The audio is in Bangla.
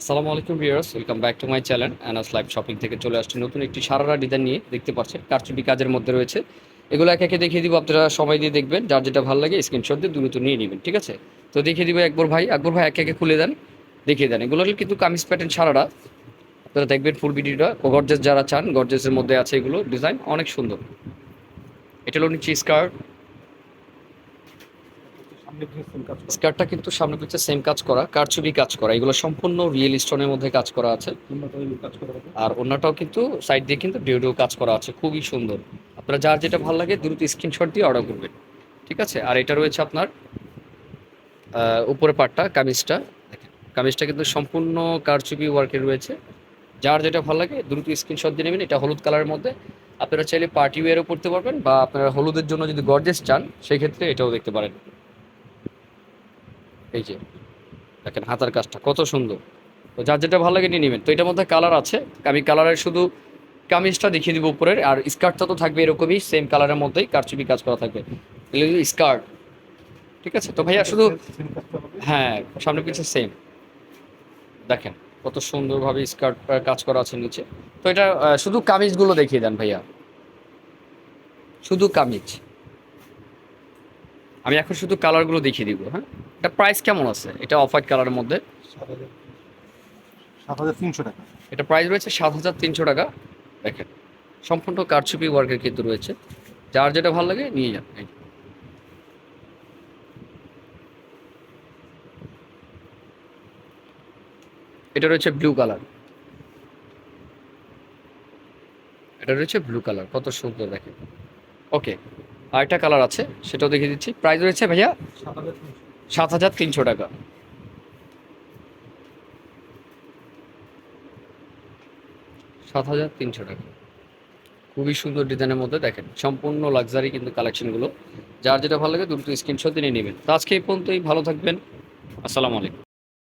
আসসালামু আলাইকুম viewers, welcome back to my channel Anas live shopping থেকে চলে আসছে নতুন একটি সারারা ডিজাইন নিয়ে দেখতে পাচ্ছেন, কারচুপি কাজের মধ্যে রয়েছে। এগুলো এক একে দেখিয়ে দিব, আপনারা সময় দিয়ে দেখবেন, যার যেটা ভালো লাগে স্ক্রিনশট দিয়ে দ্রুত নিয়ে নেবেন, ঠিক আছে? তো দেখিয়ে দিব একবার ভাই একবার ভাই এক একে খুলে দেন, দেখিয়ে দেন। এগুলো কিন্তু কামিজ প্যাটার্ন সারারা। আপনারা দেখবেন ফুল ভিডিওটা গর্জেস যারা চান গর্জেসের মধ্যে আছে এগুলো ডিজাইন অনেক সুন্দর। এটা হলো নিচে স্কার্ট সামনে ঘেঁষছেন কাজ করে স্কার্টটা কিন্তু সামনে পিছনে সেম কাজ করা কারচুপি কাজ করা এগুলো সম্পূর্ণ রিয়েল স্টোনের মধ্যে কাজ করা আছে। আর অন্যটাও কিন্তু সাইড দিয়ে কিন্তু ডিওডিও কাজ করা আছে খুবই সুন্দর। আপনারা যার যেটা ভালো লাগে দ্রুত স্ক্রিনশট দিয়ে অর্ডার করবেন ঠিক আছে? আর এটা রয়েছে আপনার উপরে পাটটা কামিজটা। কামিজটা কিন্তু সম্পূর্ণ কারচুপি ওয়ার্কের রয়েছে। যার যেটা ভালো লাগে দ্রুত স্ক্রিনশট দিয়ে নেবেন এটা হলুদ কালারের মধ্যে। আপনারা চাইলে পার্টি ওয়ারও পড়তে পারবেন বা আপনারা হলুদের জন্য যদি গর্জেস চান সেই ক্ষেত্রে এটাও দেখতে পারেন। এই যে, দেখেন হাতার কাজটা, কত সুন্দর। তো যার যেটা ভালো লাগে নিয়ে নেবেন। তো এটার মধ্যে কালার আছে। আমি কালারের শুধু কামিজটা দেখিয়ে দিব উপরের, আর স্কার্টটা তো থাকবে এরকমই সেম কালারের মধ্যেই কারচুপি কাজ করা থাকবে। স্কার্ট। ঠিক আছে? তো ভাইয়া শুধু হ্যাঁ সামনে পিছনে সেম দেখেন, কত সুন্দরভাবে স্কার্ট কাজ করা আছে নিচে। তো এটা শুধু কামিজগুলো দেখিয়ে দেন ভাইয়া। শুধু কামিজ। আমি এখন শুধু কালারগুলো দেখিয়ে দিব হ্যাঁ? এটা প্রাইস কেমন আছে? এটা অফ হোয়াইট কালারের মধ্যে? সাত হাজার তিনশো টাকা। এটা প্রাইস রয়েছে সাত হাজার তিনশো টাকা। দেখেন সম্পূর্ণ কারচুপি ওয়ার্কের কিন্তু রয়েছে। যার যেটা ভালো লাগে নিয়ে যান এই। এটা রয়েছে ব্লু কালার এটা রয়েছে ব্লু কালার কত সুন্দর দেখেন। ওকে আরেকটা কালার আছে, সেটাও দেখিয়ে দিচ্ছি। প্রাইস রয়েছে ভাইয়া সাত হাজার তিনশো টাকা। সাত হাজার তিনশো টাকা। খুবই সুন্দর ডিজাইনের মধ্যে দেখেন, সম্পূর্ণ লাক্সারি কিন্তু কালেকশনগুলো যার যেটা ভালো লাগে দ্রুত স্ক্রিনশট দিয়ে নেবেন। তো আজকে এই পর্যন্তই, ভালো থাকবেন। আসসালামু আলাইকুম।